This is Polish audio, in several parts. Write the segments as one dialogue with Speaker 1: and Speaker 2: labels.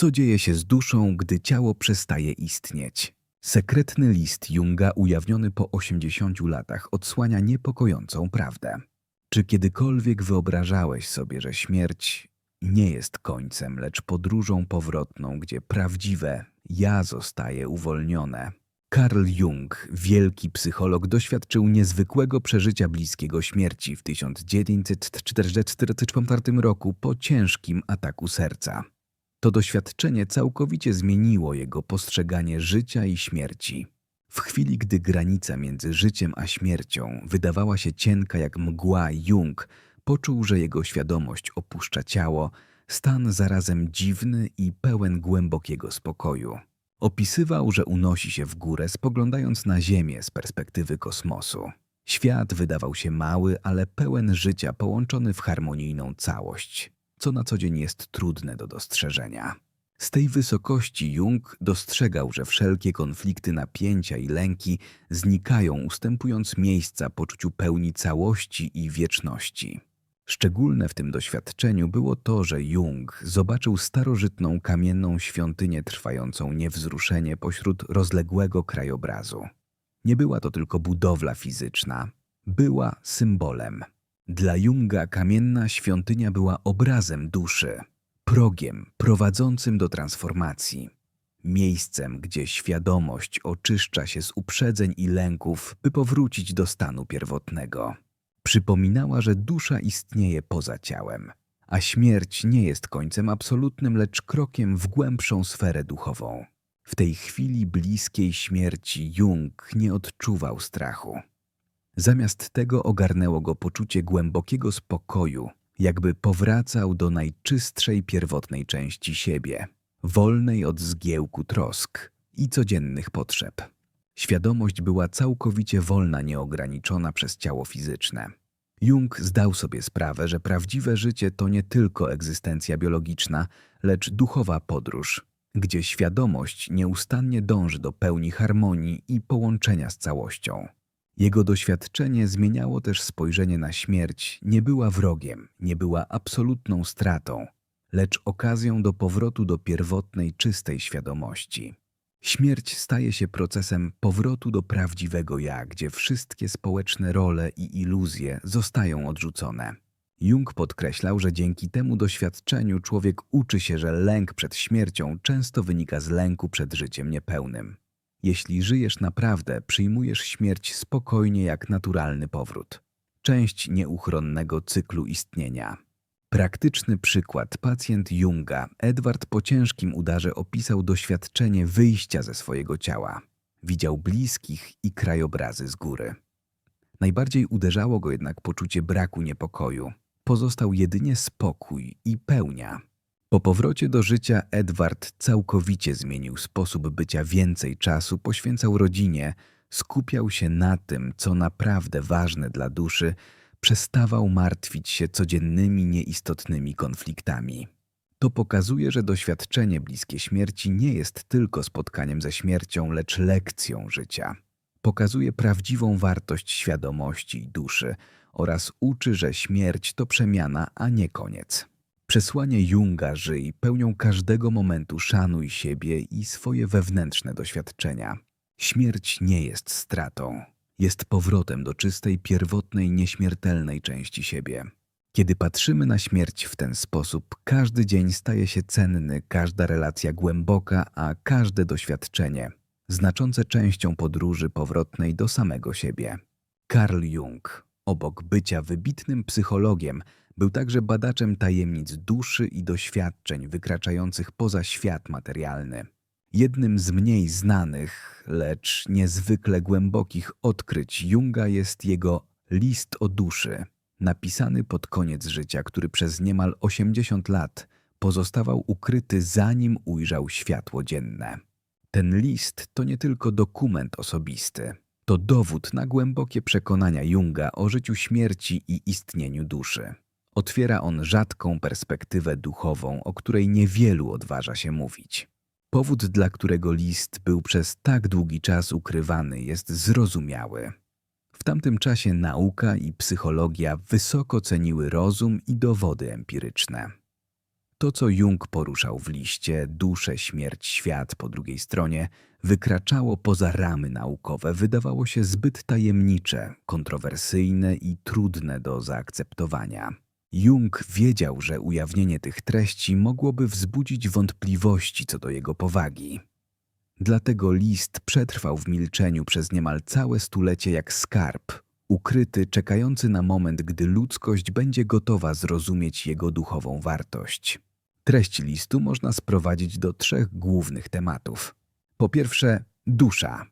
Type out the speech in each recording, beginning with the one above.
Speaker 1: Co dzieje się z duszą, gdy ciało przestaje istnieć? Sekretny list Junga ujawniony po 80 latach odsłania niepokojącą prawdę. Czy kiedykolwiek wyobrażałeś sobie, że śmierć nie jest końcem, lecz podróżą powrotną, gdzie prawdziwe ja zostaje uwolnione? Carl Jung, wielki psycholog, doświadczył niezwykłego przeżycia bliskiego śmierci w 1944 roku po ciężkim ataku serca. To doświadczenie całkowicie zmieniło jego postrzeganie życia i śmierci. W chwili, gdy granica między życiem a śmiercią wydawała się cienka jak mgła, Jung poczuł, że jego świadomość opuszcza ciało, stan zarazem dziwny i pełen głębokiego spokoju. Opisywał, że unosi się w górę, spoglądając na Ziemię z perspektywy kosmosu. Świat wydawał się mały, ale pełen życia, połączony w harmonijną całość, co na co dzień jest trudne do dostrzeżenia. Z tej wysokości Jung dostrzegał, że wszelkie konflikty, napięcia i lęki znikają, ustępując miejsca poczuciu pełni całości i wieczności. Szczególne w tym doświadczeniu było to, że Jung zobaczył starożytną kamienną świątynię trwającą niewzruszenie pośród rozległego krajobrazu. Nie była to tylko budowla fizyczna, była symbolem. Dla Junga kamienna świątynia była obrazem duszy, progiem prowadzącym do transformacji, miejscem, gdzie świadomość oczyszcza się z uprzedzeń i lęków, by powrócić do stanu pierwotnego. Przypominała, że dusza istnieje poza ciałem, a śmierć nie jest końcem absolutnym, lecz krokiem w głębszą sferę duchową. W tej chwili bliskiej śmierci Jung nie odczuwał strachu. Zamiast tego ogarnęło go poczucie głębokiego spokoju, jakby powracał do najczystszej pierwotnej części siebie, wolnej od zgiełku trosk i codziennych potrzeb. Świadomość była całkowicie wolna, nieograniczona przez ciało fizyczne. Jung zdał sobie sprawę, że prawdziwe życie to nie tylko egzystencja biologiczna, lecz duchowa podróż, gdzie świadomość nieustannie dąży do pełni harmonii i połączenia z całością. Jego doświadczenie zmieniało też spojrzenie na śmierć, nie była wrogiem, nie była absolutną stratą, lecz okazją do powrotu do pierwotnej, czystej świadomości. Śmierć staje się procesem powrotu do prawdziwego ja, gdzie wszystkie społeczne role i iluzje zostają odrzucone. Jung podkreślał, że dzięki temu doświadczeniu człowiek uczy się, że lęk przed śmiercią często wynika z lęku przed życiem niepełnym. Jeśli żyjesz naprawdę, przyjmujesz śmierć spokojnie jak naturalny powrót. Część nieuchronnego cyklu istnienia. Praktyczny przykład. Pacjent Junga, Edward po ciężkim udarze opisał doświadczenie wyjścia ze swojego ciała. Widział bliskich i krajobrazy z góry. Najbardziej uderzało go jednak poczucie braku niepokoju. Pozostał jedynie spokój i pełnia. Po powrocie do życia Edward całkowicie zmienił sposób bycia, więcej czasu poświęcał rodzinie, skupiał się na tym, co naprawdę ważne dla duszy, przestawał martwić się codziennymi, nieistotnymi konfliktami. To pokazuje, że doświadczenie bliskie śmierci nie jest tylko spotkaniem ze śmiercią, lecz lekcją życia. Pokazuje prawdziwą wartość świadomości i duszy oraz uczy, że śmierć to przemiana, a nie koniec. Przesłanie Junga żyj pełnią każdego momentu szanuj siebie i swoje wewnętrzne doświadczenia. Śmierć nie jest stratą, jest powrotem do czystej, pierwotnej, nieśmiertelnej części siebie. Kiedy patrzymy na śmierć w ten sposób, każdy dzień staje się cenny, każda relacja głęboka, a każde doświadczenie znaczące częścią podróży powrotnej do samego siebie. Carl Jung, obok bycia wybitnym psychologiem, był także badaczem tajemnic duszy i doświadczeń wykraczających poza świat materialny. Jednym z mniej znanych, lecz niezwykle głębokich odkryć Junga jest jego List o duszy, napisany pod koniec życia, który przez niemal 80 lat pozostawał ukryty zanim ujrzał światło dzienne. Ten list to nie tylko dokument osobisty, to dowód na głębokie przekonania Junga o życiu śmierci i istnieniu duszy. Otwiera on rzadką perspektywę duchową, o której niewielu odważa się mówić. Powód, dla którego list był przez tak długi czas ukrywany, jest zrozumiały. W tamtym czasie nauka i psychologia wysoko ceniły rozum i dowody empiryczne. To, co Jung poruszał w liście Duszę, śmierć, świat po drugiej stronie, wykraczało poza ramy naukowe, wydawało się zbyt tajemnicze, kontrowersyjne i trudne do zaakceptowania. Jung wiedział, że ujawnienie tych treści mogłoby wzbudzić wątpliwości co do jego powagi. Dlatego list przetrwał w milczeniu przez niemal całe stulecie jak skarb, ukryty, czekający na moment, gdy ludzkość będzie gotowa zrozumieć jego duchową wartość. Treść listu można sprowadzić do trzech głównych tematów. Po pierwsze, dusza.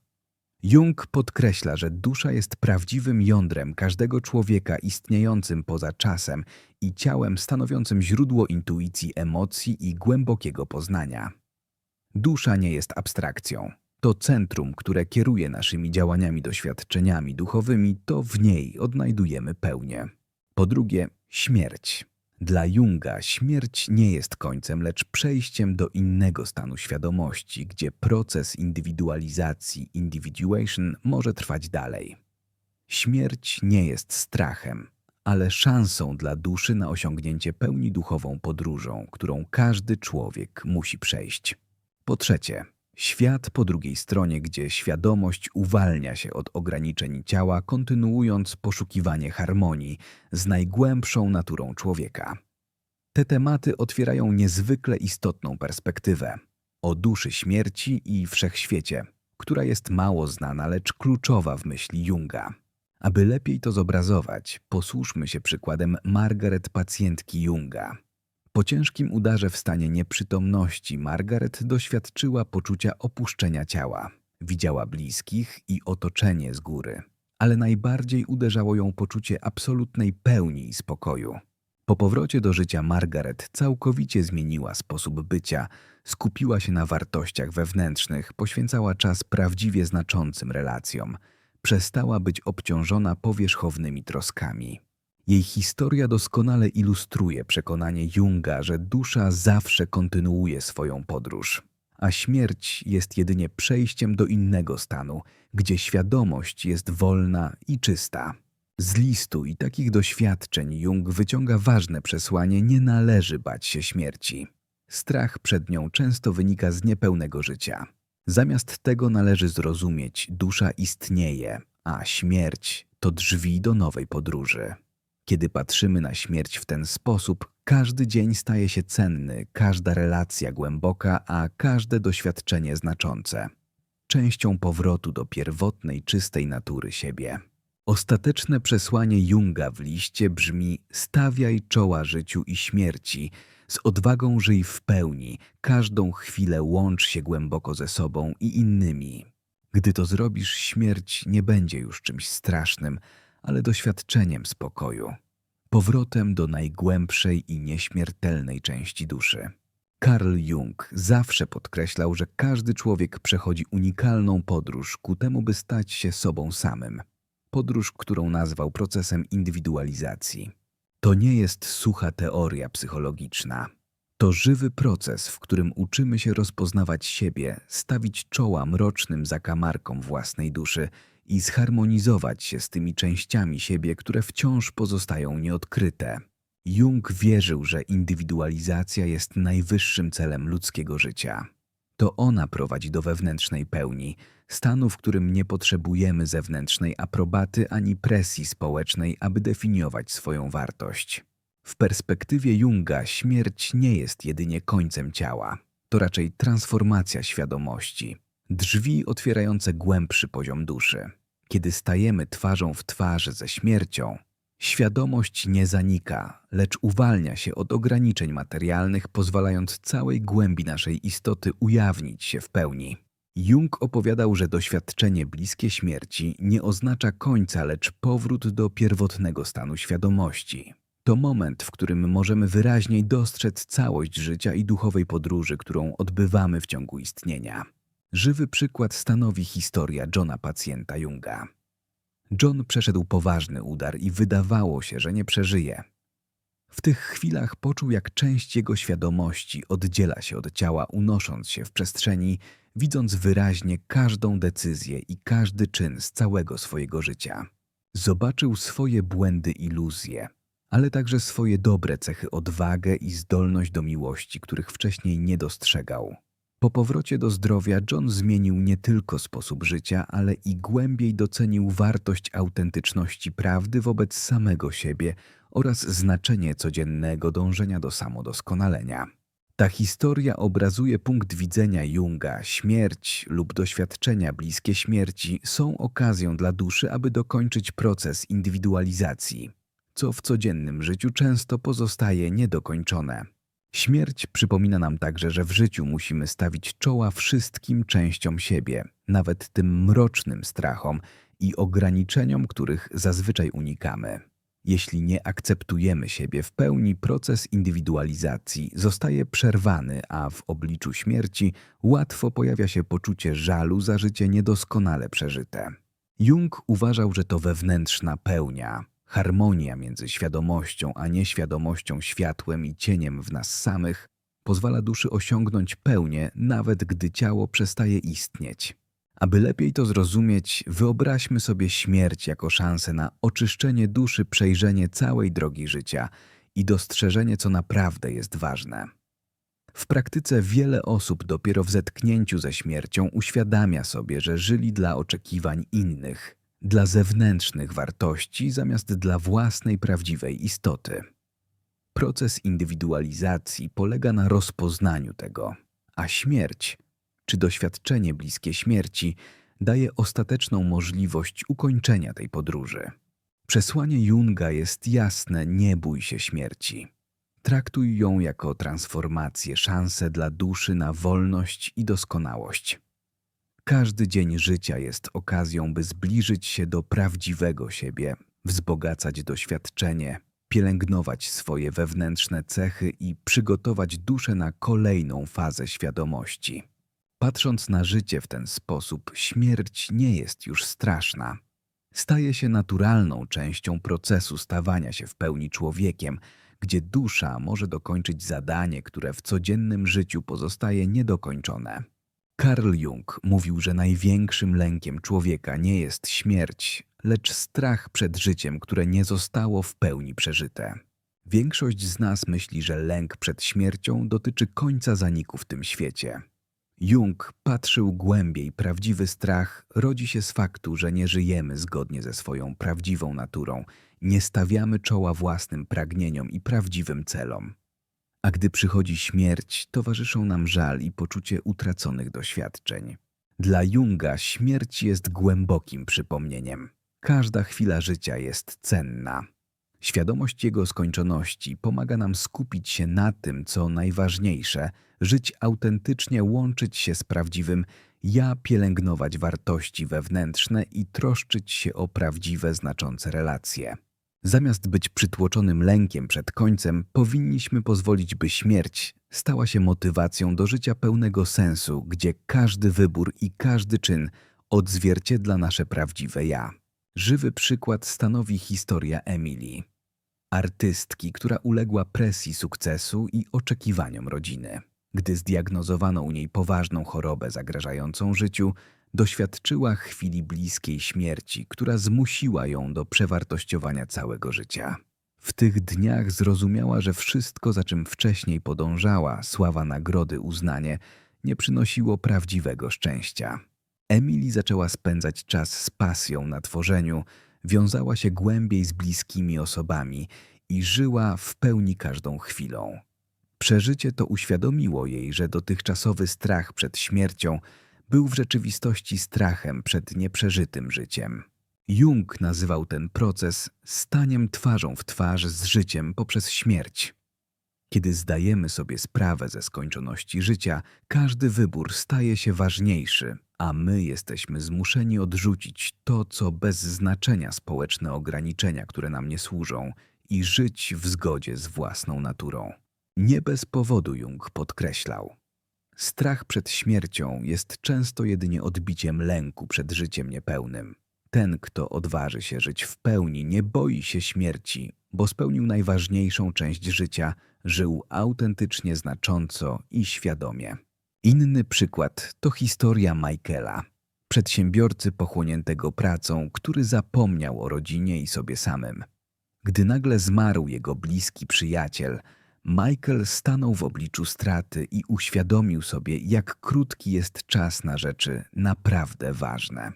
Speaker 1: Jung podkreśla, że dusza jest prawdziwym jądrem każdego człowieka istniejącym poza czasem i ciałem stanowiącym źródło intuicji, emocji i głębokiego poznania. Dusza nie jest abstrakcją. To centrum, które kieruje naszymi działaniami, doświadczeniami duchowymi, to w niej odnajdujemy pełnię. Po drugie, śmierć. Dla Junga śmierć nie jest końcem, lecz przejściem do innego stanu świadomości, gdzie proces indywidualizacji, individuation, może trwać dalej. Śmierć nie jest strachem, ale szansą dla duszy na osiągnięcie pełni duchową podróżą, którą każdy człowiek musi przejść. Po trzecie, świat po drugiej stronie, gdzie świadomość uwalnia się od ograniczeń ciała, kontynuując poszukiwanie harmonii z najgłębszą naturą człowieka. Te tematy otwierają niezwykle istotną perspektywę o duszy śmierci i wszechświecie, która jest mało znana, lecz kluczowa w myśli Junga. Aby lepiej to zobrazować, posłuszmy się przykładem Margaret, pacjentki Junga. Po ciężkim udarze w stanie nieprzytomności Margaret doświadczyła poczucia opuszczenia ciała. Widziała bliskich i otoczenie z góry, ale najbardziej uderzało ją poczucie absolutnej pełni i spokoju. Po powrocie do życia Margaret całkowicie zmieniła sposób bycia, skupiła się na wartościach wewnętrznych, poświęcała czas prawdziwie znaczącym relacjom, przestała być obciążona powierzchownymi troskami. Jej historia doskonale ilustruje przekonanie Junga, że dusza zawsze kontynuuje swoją podróż, a śmierć jest jedynie przejściem do innego stanu, gdzie świadomość jest wolna i czysta. Z listu i takich doświadczeń Jung wyciąga ważne przesłanie: nie należy bać się śmierci. Strach przed nią często wynika z niepełnego życia. Zamiast tego należy zrozumieć, dusza istnieje, a śmierć to drzwi do nowej podróży. Kiedy patrzymy na śmierć w ten sposób, każdy dzień staje się cenny, każda relacja głęboka, a każde doświadczenie znaczące. Częścią powrotu do pierwotnej, czystej natury siebie. Ostateczne przesłanie Junga w liście brzmi: stawiaj czoła życiu i śmierci, z odwagą żyj w pełni, każdą chwilę łącz się głęboko ze sobą i innymi. Gdy to zrobisz, śmierć nie będzie już czymś strasznym, ale doświadczeniem spokoju, powrotem do najgłębszej i nieśmiertelnej części duszy. Carl Jung zawsze podkreślał, że każdy człowiek przechodzi unikalną podróż ku temu, by stać się sobą samym. Podróż, którą nazwał procesem indywidualizacji. To nie jest sucha teoria psychologiczna. To żywy proces, w którym uczymy się rozpoznawać siebie, stawić czoła mrocznym zakamarkom własnej duszy i zharmonizować się z tymi częściami siebie, które wciąż pozostają nieodkryte. Jung wierzył, że indywidualizacja jest najwyższym celem ludzkiego życia. To ona prowadzi do wewnętrznej pełni, stanu, w którym nie potrzebujemy zewnętrznej aprobaty ani presji społecznej, aby definiować swoją wartość. W perspektywie Junga śmierć nie jest jedynie końcem ciała, to raczej transformacja świadomości, drzwi otwierające głębszy poziom duszy. Kiedy stajemy twarzą w twarz ze śmiercią, świadomość nie zanika, lecz uwalnia się od ograniczeń materialnych, pozwalając całej głębi naszej istoty ujawnić się w pełni. Jung opowiadał, że doświadczenie bliskie śmierci nie oznacza końca, lecz powrót do pierwotnego stanu świadomości. To moment, w którym możemy wyraźniej dostrzec całość życia i duchowej podróży, którą odbywamy w ciągu istnienia. Żywy przykład stanowi historia Johna pacjenta Junga. John przeszedł poważny udar i wydawało się, że nie przeżyje. W tych chwilach poczuł, jak część jego świadomości oddziela się od ciała, unosząc się w przestrzeni, widząc wyraźnie każdą decyzję i każdy czyn z całego swojego życia. Zobaczył swoje błędy, iluzje, ale także swoje dobre cechy odwagę i zdolność do miłości, których wcześniej nie dostrzegał. Po powrocie do zdrowia John zmienił nie tylko sposób życia, ale i głębiej docenił wartość autentyczności prawdy wobec samego siebie oraz znaczenie codziennego dążenia do samodoskonalenia. Ta historia obrazuje punkt widzenia Junga. Śmierć lub doświadczenia bliskie śmierci są okazją dla duszy, aby dokończyć proces indywidualizacji, co w codziennym życiu często pozostaje niedokończone. Śmierć przypomina nam także, że w życiu musimy stawić czoła wszystkim częściom siebie, nawet tym mrocznym strachom i ograniczeniom, których zazwyczaj unikamy. Jeśli nie akceptujemy siebie w pełni, proces indywidualizacji zostaje przerwany, a w obliczu śmierci łatwo pojawia się poczucie żalu za życie niedoskonale przeżyte. Jung uważał, że to wewnętrzna pełnia, harmonia między świadomością a nieświadomością, światłem i cieniem w nas samych pozwala duszy osiągnąć pełnię, nawet gdy ciało przestaje istnieć. Aby lepiej to zrozumieć, wyobraźmy sobie śmierć jako szansę na oczyszczenie duszy, przejrzenie całej drogi życia i dostrzeżenie, co naprawdę jest ważne. W praktyce wiele osób dopiero w zetknięciu ze śmiercią uświadamia sobie, że żyli dla oczekiwań innych, dla zewnętrznych wartości zamiast dla własnej prawdziwej istoty. Proces indywidualizacji polega na rozpoznaniu tego, a śmierć czy doświadczenie bliskie śmierci daje ostateczną możliwość ukończenia tej podróży. Przesłanie Junga jest jasne: nie bój się śmierci. Traktuj ją jako transformację, szansę dla duszy na wolność i doskonałość. Każdy dzień życia jest okazją, by zbliżyć się do prawdziwego siebie, wzbogacać doświadczenie, pielęgnować swoje wewnętrzne cechy i przygotować duszę na kolejną fazę świadomości. Patrząc na życie w ten sposób, śmierć nie jest już straszna. Staje się naturalną częścią procesu stawania się w pełni człowiekiem, gdzie dusza może dokończyć zadanie, które w codziennym życiu pozostaje niedokończone. Carl Jung mówił, że największym lękiem człowieka nie jest śmierć, lecz strach przed życiem, które nie zostało w pełni przeżyte. Większość z nas myśli, że lęk przed śmiercią dotyczy końca zaniku w tym świecie. Jung patrzył głębiej. Prawdziwy strach rodzi się z faktu, że nie żyjemy zgodnie ze swoją prawdziwą naturą, nie stawiamy czoła własnym pragnieniom i prawdziwym celom. A gdy przychodzi śmierć, towarzyszą nam żal i poczucie utraconych doświadczeń. Dla Junga śmierć jest głębokim przypomnieniem. Każda chwila życia jest cenna. Świadomość jego skończoności pomaga nam skupić się na tym, co najważniejsze, żyć autentycznie, łączyć się z prawdziwym ja, pielęgnować wartości wewnętrzne i troszczyć się o prawdziwe, znaczące relacje. Zamiast być przytłoczonym lękiem przed końcem, powinniśmy pozwolić, by śmierć stała się motywacją do życia pełnego sensu, gdzie każdy wybór i każdy czyn odzwierciedla nasze prawdziwe ja. Żywy przykład stanowi historia Emily, artystki, która uległa presji sukcesu i oczekiwaniom rodziny. Gdy zdiagnozowano u niej poważną chorobę zagrażającą życiu, doświadczyła chwili bliskiej śmierci, która zmusiła ją do przewartościowania całego życia. W tych dniach zrozumiała, że wszystko, za czym wcześniej podążała, sława, nagrody, uznanie, nie przynosiło prawdziwego szczęścia. Emily zaczęła spędzać czas z pasją na tworzeniu, wiązała się głębiej z bliskimi osobami i żyła w pełni każdą chwilą. Przeżycie to uświadomiło jej, że dotychczasowy strach przed śmiercią był w rzeczywistości strachem przed nieprzeżytym życiem. Jung nazywał ten proces staniem twarzą w twarz z życiem poprzez śmierć. Kiedy zdajemy sobie sprawę ze skończoności życia, każdy wybór staje się ważniejszy, a my jesteśmy zmuszeni odrzucić to, co bez znaczenia społeczne ograniczenia, które nam nie służą, i żyć w zgodzie z własną naturą. Nie bez powodu Jung podkreślał. Strach przed śmiercią jest często jedynie odbiciem lęku przed życiem niepełnym. Ten, kto odważy się żyć w pełni, nie boi się śmierci, bo spełnił najważniejszą część życia, żył autentycznie znacząco i świadomie. Inny przykład to historia Michaela, przedsiębiorcy pochłoniętego pracą, który zapomniał o rodzinie i sobie samym. Gdy nagle zmarł jego bliski przyjaciel, Michael stanął w obliczu straty i uświadomił sobie, jak krótki jest czas na rzeczy naprawdę ważne.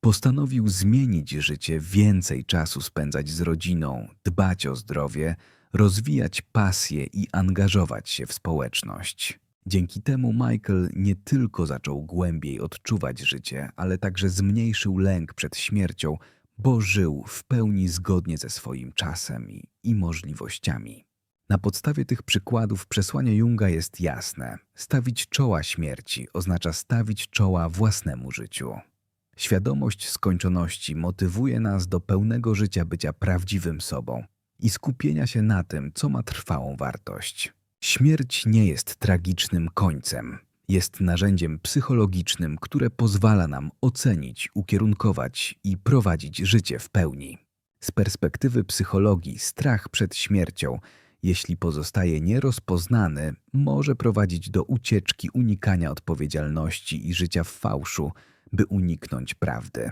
Speaker 1: Postanowił zmienić życie, więcej czasu spędzać z rodziną, dbać o zdrowie, rozwijać pasję i angażować się w społeczność. Dzięki temu Michael nie tylko zaczął głębiej odczuwać życie, ale także zmniejszył lęk przed śmiercią, bo żył w pełni zgodnie ze swoim czasem i możliwościami. Na podstawie tych przykładów przesłanie Junga jest jasne. Stawić czoła śmierci oznacza stawić czoła własnemu życiu. Świadomość skończoności motywuje nas do pełnego życia bycia prawdziwym sobą i skupienia się na tym, co ma trwałą wartość. Śmierć nie jest tragicznym końcem. Jest narzędziem psychologicznym, które pozwala nam ocenić, ukierunkować i prowadzić życie w pełni. Z perspektywy psychologii, strach przed śmiercią, jeśli pozostaje nierozpoznany, może prowadzić do ucieczki, unikania odpowiedzialności i życia w fałszu, by uniknąć prawdy.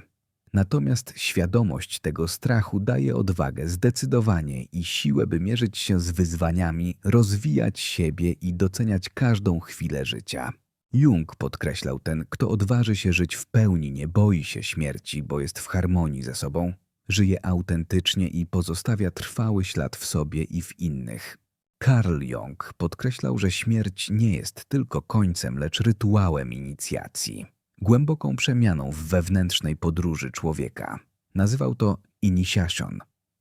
Speaker 1: Natomiast świadomość tego strachu daje odwagę, zdecydowanie i siłę, by mierzyć się z wyzwaniami, rozwijać siebie i doceniać każdą chwilę życia. Jung podkreślał ten, kto odważy się żyć w pełni, nie boi się śmierci, bo jest w harmonii ze sobą, żyje autentycznie i pozostawia trwały ślad w sobie i w innych. Carl Jung podkreślał, że śmierć nie jest tylko końcem, lecz rytuałem inicjacji głęboką przemianą w wewnętrznej podróży człowieka. Nazywał to initiation,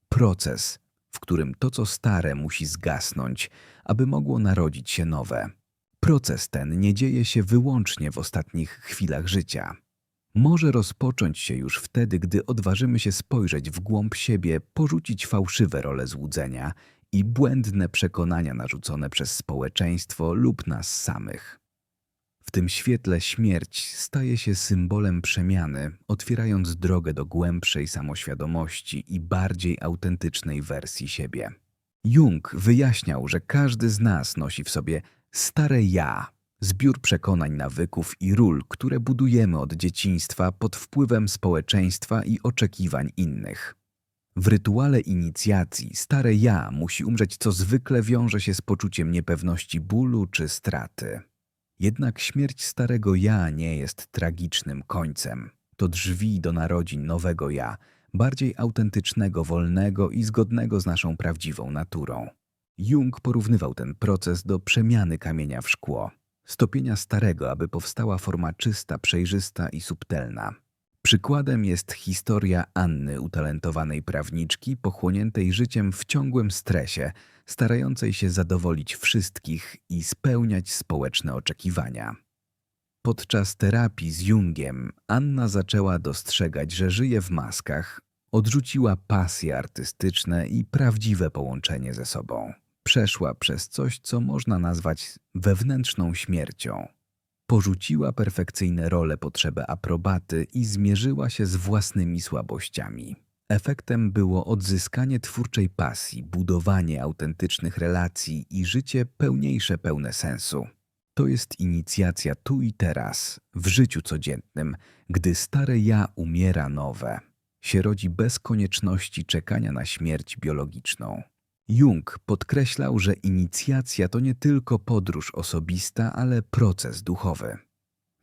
Speaker 1: proces, w którym to, co stare, musi zgasnąć, aby mogło narodzić się nowe. Proces ten nie dzieje się wyłącznie w ostatnich chwilach życia. Może rozpocząć się już wtedy, gdy odważymy się spojrzeć w głąb siebie, porzucić fałszywe role złudzenia i błędne przekonania narzucone przez społeczeństwo lub nas samych. W tym świetle śmierć staje się symbolem przemiany, otwierając drogę do głębszej samoświadomości i bardziej autentycznej wersji siebie. Jung wyjaśniał, że każdy z nas nosi w sobie stare ja, zbiór przekonań, nawyków i ról, które budujemy od dzieciństwa pod wpływem społeczeństwa i oczekiwań innych. W rytuale inicjacji stare ja musi umrzeć, co zwykle wiąże się z poczuciem niepewności bólu czy straty. Jednak śmierć starego ja nie jest tragicznym końcem. To drzwi do narodzin nowego ja, bardziej autentycznego, wolnego i zgodnego z naszą prawdziwą naturą. Jung porównywał ten proces do przemiany kamienia w szkło, stopienia starego, aby powstała forma czysta, przejrzysta i subtelna. Przykładem jest historia Anny, utalentowanej prawniczki, pochłoniętej życiem w ciągłym stresie, starającej się zadowolić wszystkich i spełniać społeczne oczekiwania. Podczas terapii z Jungiem Anna zaczęła dostrzegać, że żyje w maskach, odrzuciła pasje artystyczne i prawdziwe połączenie ze sobą. Przeszła przez coś, co można nazwać wewnętrzną śmiercią. Porzuciła perfekcyjne role, potrzebę aprobaty i zmierzyła się z własnymi słabościami. Efektem było odzyskanie twórczej pasji, budowanie autentycznych relacji i życie pełniejsze, pełne sensu. To jest inicjacja tu i teraz, w życiu codziennym, gdy stare ja umiera nowe, się rodzi bez konieczności czekania na śmierć biologiczną. Jung podkreślał, że inicjacja to nie tylko podróż osobista, ale proces duchowy.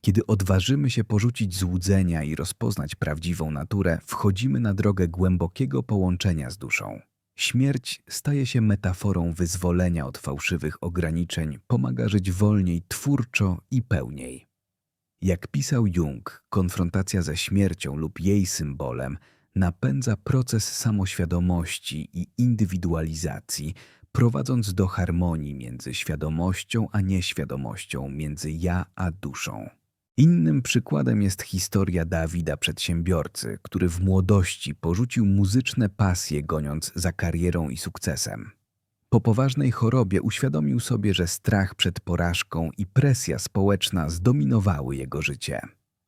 Speaker 1: Kiedy odważymy się porzucić złudzenia i rozpoznać prawdziwą naturę, wchodzimy na drogę głębokiego połączenia z duszą. Śmierć staje się metaforą wyzwolenia od fałszywych ograniczeń, pomaga żyć wolniej, twórczo i pełniej. Jak pisał Jung, konfrontacja ze śmiercią lub jej symbolem napędza proces samoświadomości i indywidualizacji, prowadząc do harmonii między świadomością a nieświadomością, między ja a duszą. Innym przykładem jest historia Dawida przedsiębiorcy, który w młodości porzucił muzyczne pasje goniąc za karierą i sukcesem. Po poważnej chorobie uświadomił sobie, że strach przed porażką i presja społeczna zdominowały jego życie.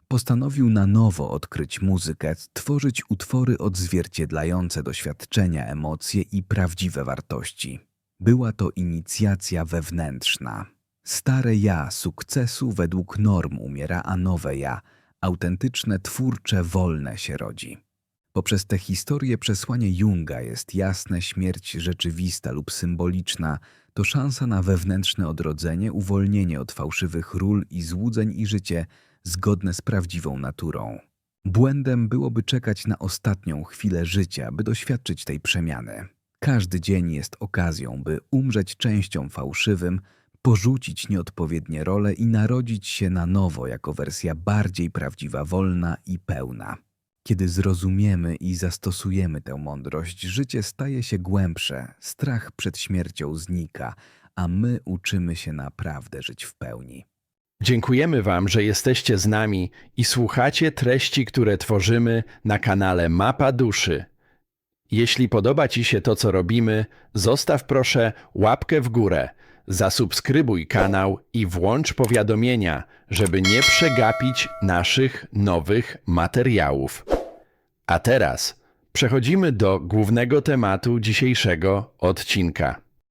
Speaker 1: Postanowił na nowo odkryć muzykę, tworzyć utwory odzwierciedlające doświadczenia, emocje i prawdziwe wartości. Była to inicjacja wewnętrzna. Stare ja sukcesu według norm umiera, a nowe ja, autentyczne, twórcze, wolne się rodzi. Poprzez tę historię przesłanie Junga jest jasne, śmierć rzeczywista lub symboliczna to szansa na wewnętrzne odrodzenie, uwolnienie od fałszywych ról i złudzeń i życie zgodne z prawdziwą naturą. Błędem byłoby czekać na ostatnią chwilę życia, by doświadczyć tej przemiany. Każdy dzień jest okazją, by umrzeć częścią fałszywym, porzucić nieodpowiednie role i narodzić się na nowo jako wersja bardziej prawdziwa, wolna i pełna. Kiedy zrozumiemy i zastosujemy tę mądrość, życie staje się głębsze, strach przed śmiercią znika, a my uczymy się naprawdę żyć w pełni.
Speaker 2: Dziękujemy Wam, że jesteście z nami i słuchacie treści, które tworzymy na kanale Mapa Duszy. Jeśli podoba Ci się to, co robimy, zostaw proszę łapkę w górę, zasubskrybuj kanał i włącz powiadomienia, żeby nie przegapić naszych nowych materiałów. A teraz przechodzimy do głównego tematu dzisiejszego odcinka.